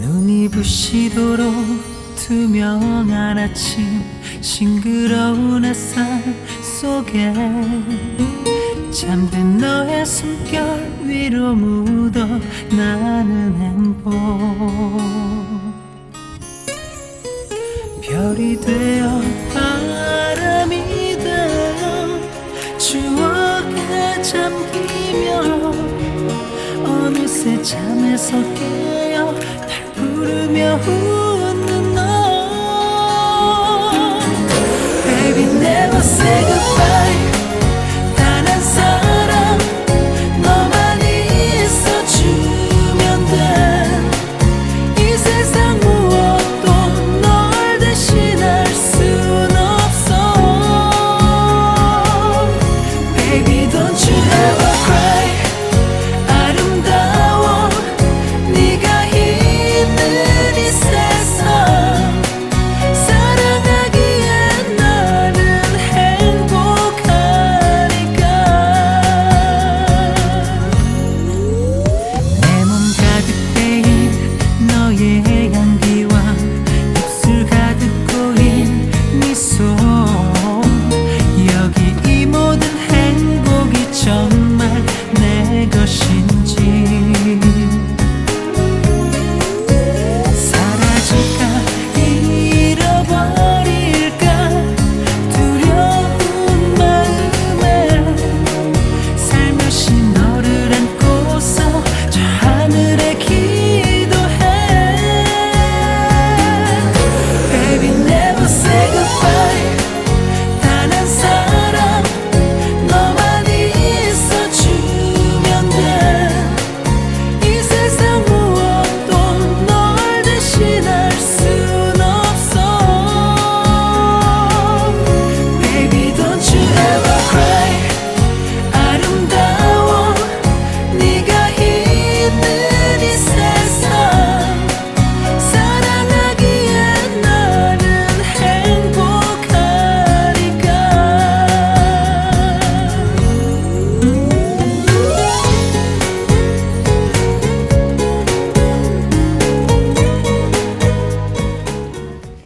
눈이 부시도록 투명한 아침 싱그러운 햇살 속에 잠든 너의 숨결 위로 묻어 나는 행복. 별이 되어 바람이 되어 추억에 잠기며 어느새 잠에서 깨어 날 부르며 웃